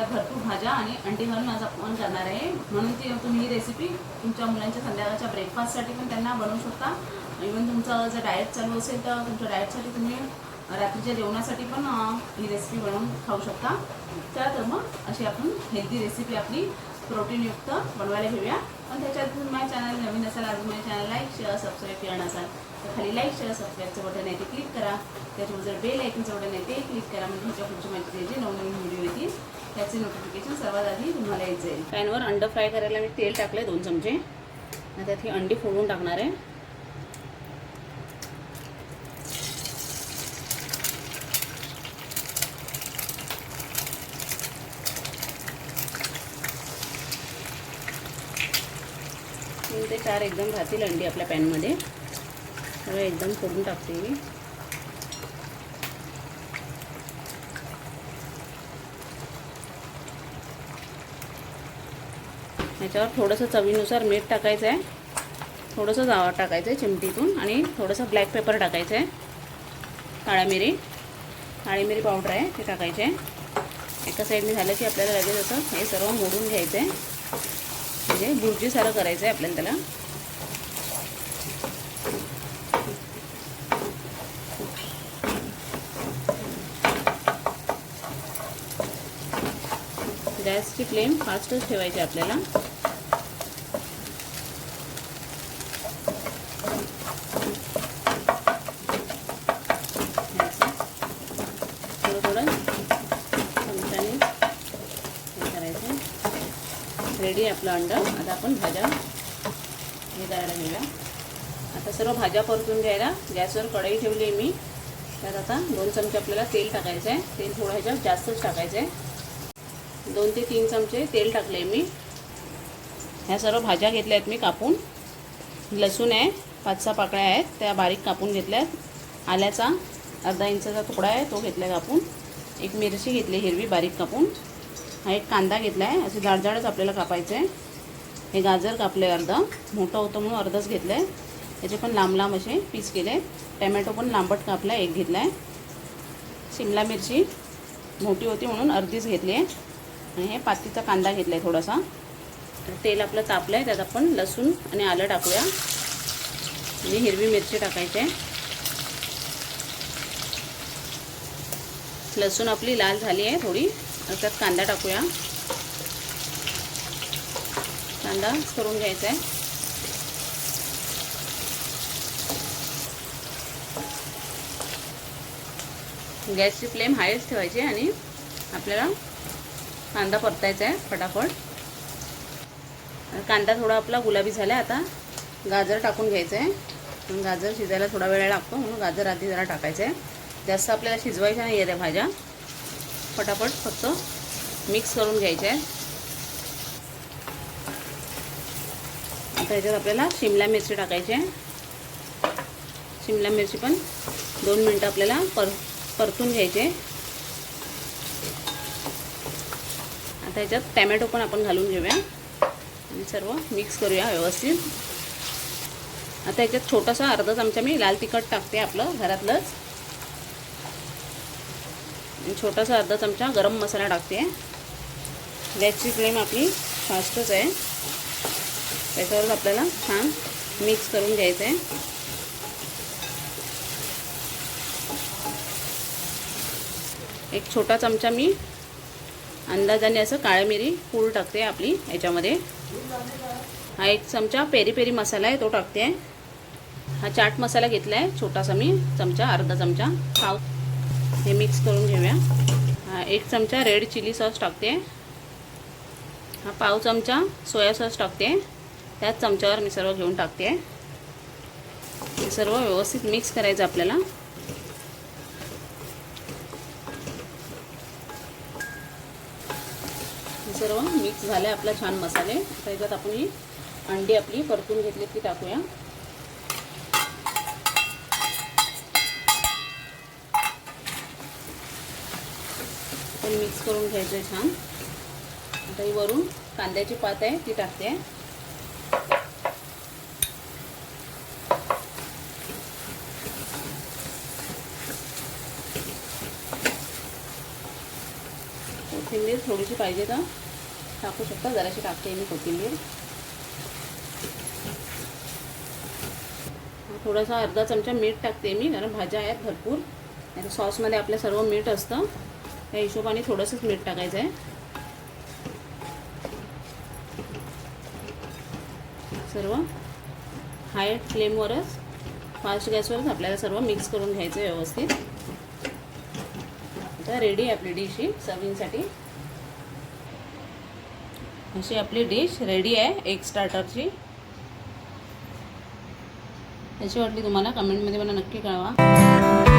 त्या भरपूर भाज्या आणि अंडी घालून आज आपण करणार आहे. म्हणून ती तुम्ही ही रेसिपी तुमच्या मुलांच्या संध्याकाळच्या ब्रेकफास्टसाठी पण त्यांना बनवू शकता. इवन तुमचं जर डाएट चालू असेल तर तुमच्या डाएटसाठी तुम्ही रात्रीच्या जेवणासाठी पण ही रेसिपी बनवून खाऊ शकता. चला तर मग अशी आपण हेल्दी रेसिपी आपली प्रोटीनयुक्त बनवायला घेऊया. पण त्याच्यात शेअर सबस्क्राईब केलं नसाल तर खाली लाईक शेअर सबस्क्राईबचं बटन आहे ते क्लिक करा. त्याच्यावर जर बेल ऐकूनचं बटन आहे ते क्लिक करा म्हणजे ह्याच्या पुढची माहिती जे नवनवीन व्हिडिओ येतील त्याचे नोटिफिकेशन सर्वात आधी तुम्हाला येत जाईल. पॅनवर अंडं फ्राय करायला मी तेल टाकलं आहे दोन चमचे. आणि त्यात हे अंडी फोडून टाकणार आहे. तीन ते चार एकदम राहतील अंडी आपल्या पॅनमध्ये. सगळं एकदम फोडून टाकते मी. याच्यावर थोडंसं चवीनुसार मीठ टाकायचं आहे थोडंसं जावा टाकायचं आहे चिमटीतून आणि थोडंसं ब्लॅक पेपर टाकायचं आहे काळ्या मिरी. काळी मिरी पावडर आहे ते टाकायचे आहे एका साईडने झालं की आपल्याला लगेच असं हे सर्व मोडून घ्यायचं आहे म्हणजे बुर्जीसारं करायचं आहे आपल्याला त्याला. गॅसची फ्लेम फास्टच ठेवायची आपल्याला. थोडं थोडं चमच्याने हे करायचं रेडी आपलं अंडं. आता आपण भाज्या हे घेऊया. आता सर्व भाज्या परतून घ्यायला. गॅसवर कढई ठेवली आहे मी. त्यात आता दोन चमचे आपल्याला तेल टाकायचं आहे तेल थोडं ह्याच्यात जास्तच टाकायचं आहे दोन ते तीन चमचे तेल टाकले आहे मी. ह्या सर्व भाज्या घेतल्या आहेत मी कापून. लसूण आहे पाच सहा पाकळ्या आहेत त्या बारीक कापून घेतल्या आहेत आल्याचा अर्धा इंचाचा तुकडा आहे तो घेतला आहे कापून. एक मिरची घेतली हिरवी बारीक कापून. हा एक कांदा घेतला आहे असे जाडजाडच आपल्याला कापायचं. आहे हे गाजर कापलं आहे अर्धं. मोठं होतं म्हणून अर्धच घेतलं आहे त्याचे पण लांब लांब असे पीस केले. टॅमॅटो पण लांबट कापला एक घेतला आहे शिमला मिरची मोठी होती म्हणून अर्धीच घेतली आहे. आणि हे पातीचा कांदा घेतला आहे थोडासा. तर तेल आपलं तापलं आहे त्यात आपण लसूण आणि आलं टाकूया. आणि हिरवी मिरची टाकायची. आहे लसूण आपली लाल झाली आहे थोडी. त्यात कांदा टाकूया. कांदा करून घ्यायचा आहे. गॅसची फ्लेम हायच ठेवायची आणि आपल्याला कांदा परतायचा आहे फटाफट. कांदा थोडा आपला गुलाबी झाला आहे आता गाजर टाकून घ्यायचं आहे. गाजर शिजायला थोडा वेळ लागतो म्हणून गाजर आधी जरा टाकायचं आहे. जास्त आपल्याला शिजवायच्या नाही आहे त्या भाज्या. फटाफट फक्त मिक्स करून घ्यायचे आहे आता याच्यात आपल्याला शिमला मिरची टाकायची आहे. शिमला मिरची पण दोन मिनटं आपल्याला पर परतून घ्यायचे आता याच्यात टॅमॅटो पण आपण घालून घेऊया. आणि सर्व मिक्स करूया व्यवस्थित. आता याच्यात छोटासा अर्धा चमचा मी लाल तिखट टाकते आपलं घरातलंच. छोटासा अर्धा चमचा गरम मसाला टाकते गॅसची फ्लेम आपली फास्टच आहे. त्याच्यावर आपल्याला छान मिक्स करून घ्यायचं आहे. एक छोटा चमचा मी अंदाजाने असं काळ्या मिरी पूड टाकते आपली याच्यामध्ये. हा एक चमचा पेरी पेरी मसाला आहे तो टाकते हा चाट मसाला घेतला आहे छोटासा मी चमचा अर्धा चमचा. खाव हे मिक्स करून घेऊया. हा एक चमचा रेड चिली सॉस टाकते. हा पाव चमचा सोया सॉस टाकते. त्याच चमच्यावर मी सर्व घेऊन टाकते. हे सर्व व्यवस्थित मिक्स करायचं आपल्याला. सर्व मिक्स झाले आपला छान मसाले. त्याच्यात आपण ही अंडी आपली परतून घेतली ती टाकूया. पण मिक्स करून घ्यायचं आहे छान. आता ही वरून कांद्याची पात आहे ती टाकते. कोथिंबीर थोडीशी पाहिजे तर टाकू शकता जराशी टाकते मी कोथिंबीर. थोडासा अर्धा चमचा मीठ टाकते मी कारण भाज्या आहेत भरपूर. नाही तर सॉसमध्ये आपलं सर्व मीठ असतं. त्या हिशोबाने थोडंसंच मीठ टाकायचं आहे सर्व. हाय फ्लेमवरच फास्ट गॅसवरच आपल्याला सर्व मिक्स करून घ्यायचं आहे व्यवस्थित. आता रेडी आहे आपली डिश ही सर्विंगसाठी अशी आपली डिश रेडी आहे एग स्टार्टरची अशी वाटली तुम्हाला? कमेंटमध्ये मला नक्की कळवा.